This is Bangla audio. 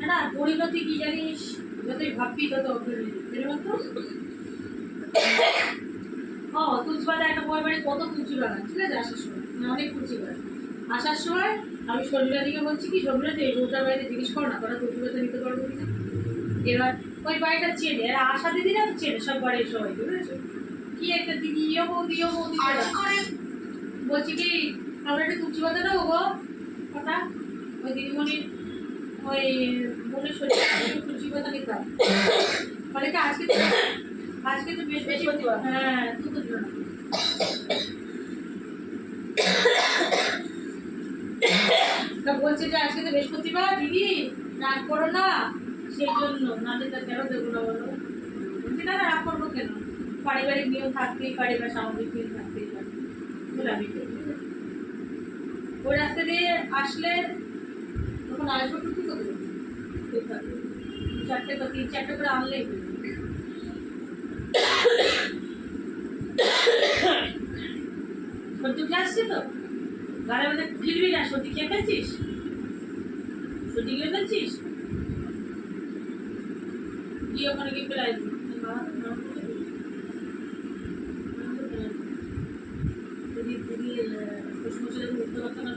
না না ও, তুলসীপাতা একটা বই কত বাগান ঠিক আছে? আসার সময়। মানে অনেক তুলসী বাগান আসার সময় আমি শর্মিলা দিকে বলছি কি শর্মিলা বউটার বাড়িতে জিজ্ঞেস করো না, তোরা তুলসী নিতে পারব কিনা এবার ওই বাড়িটা চেনে আর আশা দিদিরা তো চেনে সব বাড়ির সবাই বুঝেছ? কি একটা দিদি ইয়ে বৌদি ও বৌদি বলছি কি আমরা একটা তুলসী পাতা নেব গো? ওটা ওই দিদিমণির ওই বোনের শরীর তুলসী পাতা নিতাম বলে কি আজকে তো আজকে তো বেশ বেশি হ্যাঁ তুই তো। তা বলছে যে আজকে তো বৃহস্পতিবার দিদি রাগ করো না। সেই জন্য নাহলে তা কেন দেবো না বলো। বলছি, না রাগ করব কেন? পারিবারিক নিয়ম থাকতেই পারে বা সামাজিক নিয়ম থাকতেই পারে। ওই রাস্তা দিয়ে আসলে তখন আসব টুকু দু চারটে বা তিন, চারটে করে আনলেই। সর্দি উঠে আসছে তো? গালে মধ্যে গিলবি না সর্দি খেয়ে ফেলছিস সর্দি খেয়ে ফেলছিস গিয়ে ওখানে কি প্রায় যদি যদি প্রশ্ন ছেলে উঠতে পারতো না